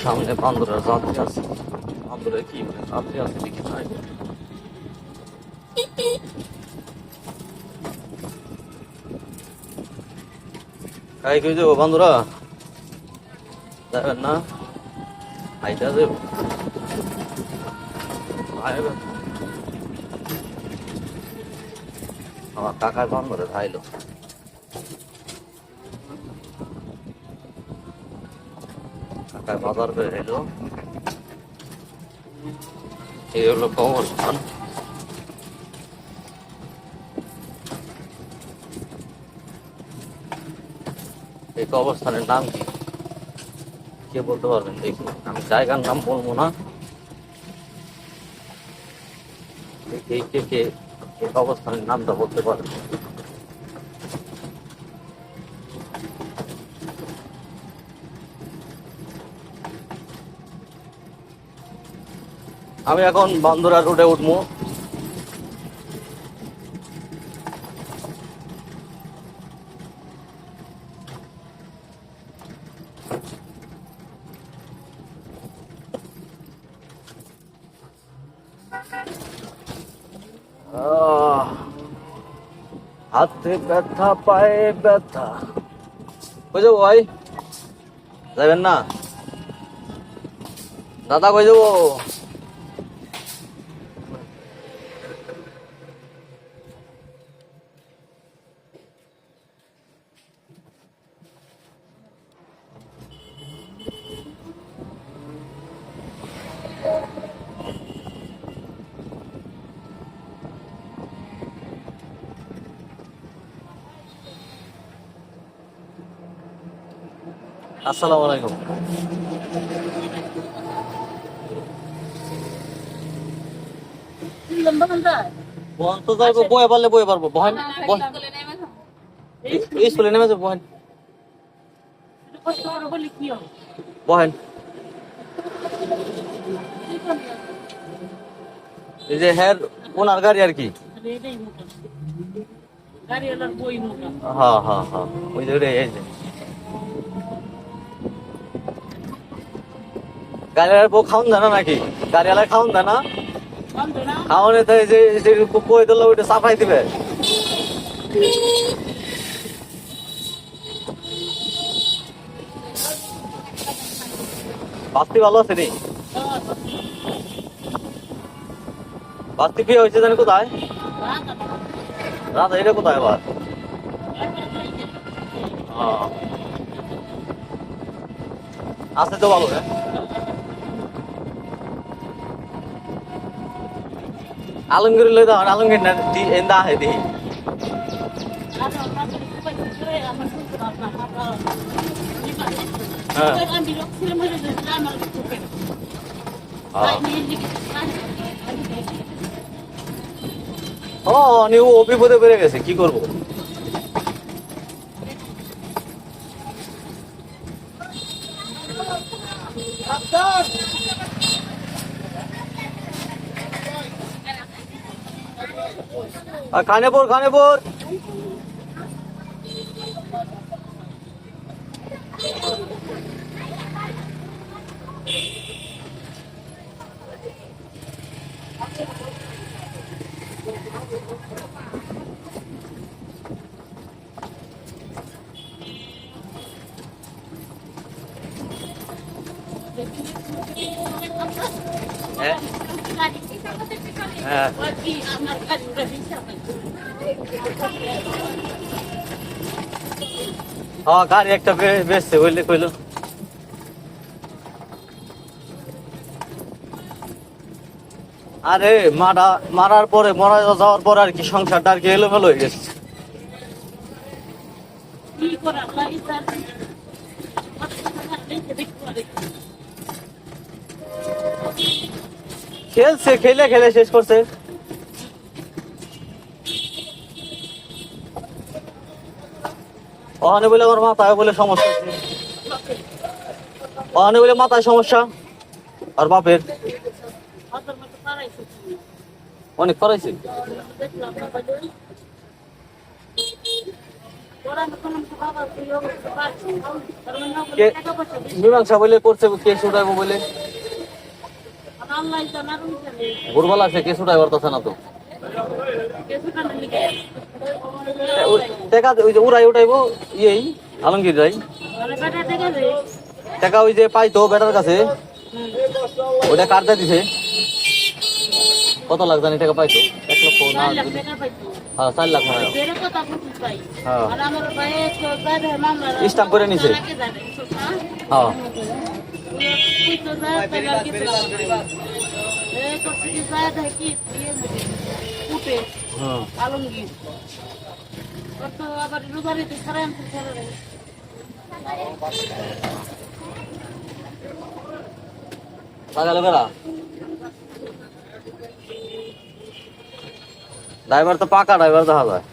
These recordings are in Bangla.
সামনে বান্দরের যাত্রী আছে বান্দরের কি মানে যাত্রী আছে দেখি নাই কাই কই যাব বান্দরা যাবেন না আইটা যাব আইবেন আমার কাকার বান্দরে বাজার করে এলো এই হলো কবরস্থান এই কবরস্থানের নাম কি? কে বলতে পারবেন দেখি। আমি জায়গার নাম বলব না। দেখি কে কে এই নামটা বলতে পারবেন? আমি এখন বান্দরা রোডে উঠবো। হাতে ব্যথা, পায়ে ব্যথা। কই যাব ভাই? যাবেন না? দাদা কই যাব? আসসালামু আলাইকুম। বহন তো যাইবো বয়ে পারলে বয়ে পারব। বহেন স্কুলে নেমে যাব বহেন। বহেন। এই যে হ্যার ওনার গাড়ি আর কি? হ্যাঁ হ্যাঁ হ্যাঁ। ওই যে এই যে। গাড়িওয়ালার বউ খাওন জানা নাকি? গাড়িওয়ালা খাওন জানা? খাওয়ানে তো এই যে কই দিল ওইটা সাফাই দিবে। বাস্তি ভালো আছে নি? বাস্তি বিয়ে হয়েছে জানি কোথায়? রাত এটা কোথায় আবার। আছে তো ভালো হ্যাঁ? আলমগীর লই দাও আলমগীর না দি এন্দা হে। দি ও ও বিপদে বেড়ে গেছে, কি করব? আর খানে পর খানে পর হ্যাঁ হ্যাঁ। হ্যাঁ গাড়ি একটা বে- বেচছে, বুঝলে, কইলো। আরে, মারা মারার পরে, মরা যাওয়ার পর আর কি সংসারটা আর কি এলো এলোমেলো হয়ে গেছে। খেলছে, খেলে খেলে শেষ করছে। ওখানে বলে আমার মাথায় বলে সমস্যা ওখানে বলে মাথায় সমস্যা। আর বাপের। অনেক করাইছে। মীমাংসা বলে করছে, কে উঠাইবো বলে। ভোরবেলা আছে কেস উঠাই পারতেছে না তো। টাকা ওই যে উড়াই উঠাইবো ইয়েই আলমগীর রাই টাকা ওই যে পাইতো বেটার কাছে। ওটা কাটতে দিছে? কত লাখ জানি টাকা পাইতো? এক লক্ষ না হ্যাঁ চার লাখ মনে হয়। হ্যাঁ স্টাম্প করে নিছে। হ্যাঁ। তো ড্রাইভার তো পাকা ড্রাইভার দেখা যায়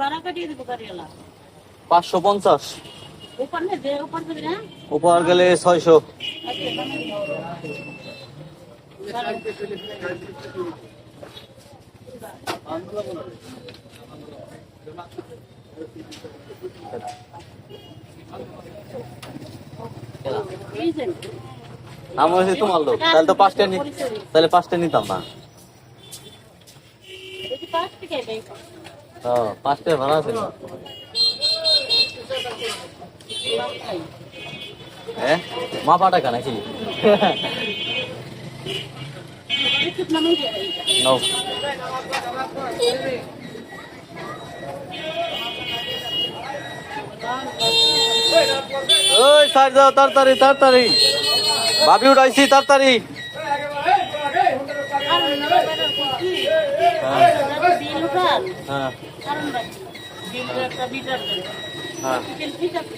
ভাড়া কাটিয়ে দেবো গাড়িওয়ালা পাঁচশো পঞ্চাশ। উপর উপহার গেলে ছয়শো। নাম হয়েছে তোমার লোক তাহলে তো পাঁচটা তাহলে পাঁচটা নিতাম না। হ্যাঁ পাঁচটা ভাড়া আছে। হ্যাঁ? মা পা টাকা নাকি? নাও। ওই সাইড যাও, তাড়াতাড়ি তাড়াতাড়ি। ভাবি উঠাইছি, তাড়াতাড়ি। হ্যাঁ। কারণ একটা হ্যাঁ। ঠিক আছে।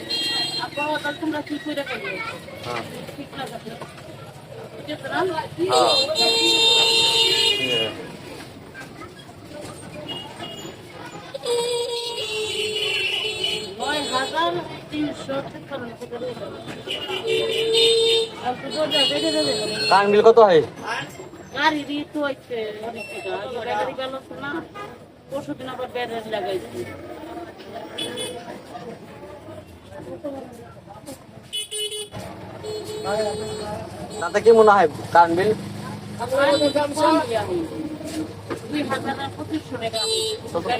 আপনারা তাহলে তোমরা ঠিক করে করবে হ্যাঁ। ঠিক আছে। ঠিক আছে না? হ্যাঁ। হাজার তিনশো। কান বিল কত হয়? গাড়ি দিয়ে তো হচ্ছে অনেক টাকা। গাড়ি গেল না? পরশু দিন আবার ব্যাটারি লাগাইছি। তাতে কি মনে হয় কান বিল?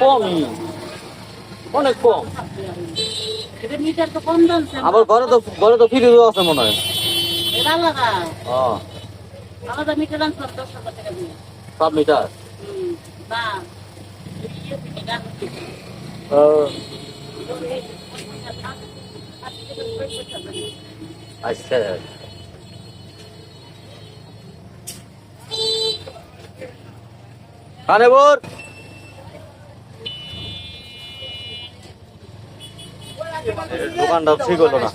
কমই অনেক কম। আবার ঘরে তো ঘরে তো আছে মনে হয়। সব মিটার? আচ্ছা। কানে বোর। দোকানটা ঠিক হলো না।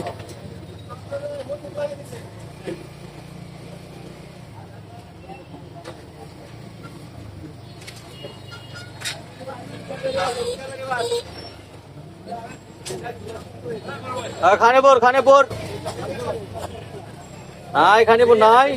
খানেপুর বোর খানে বোর। নাই খানেপুর নাই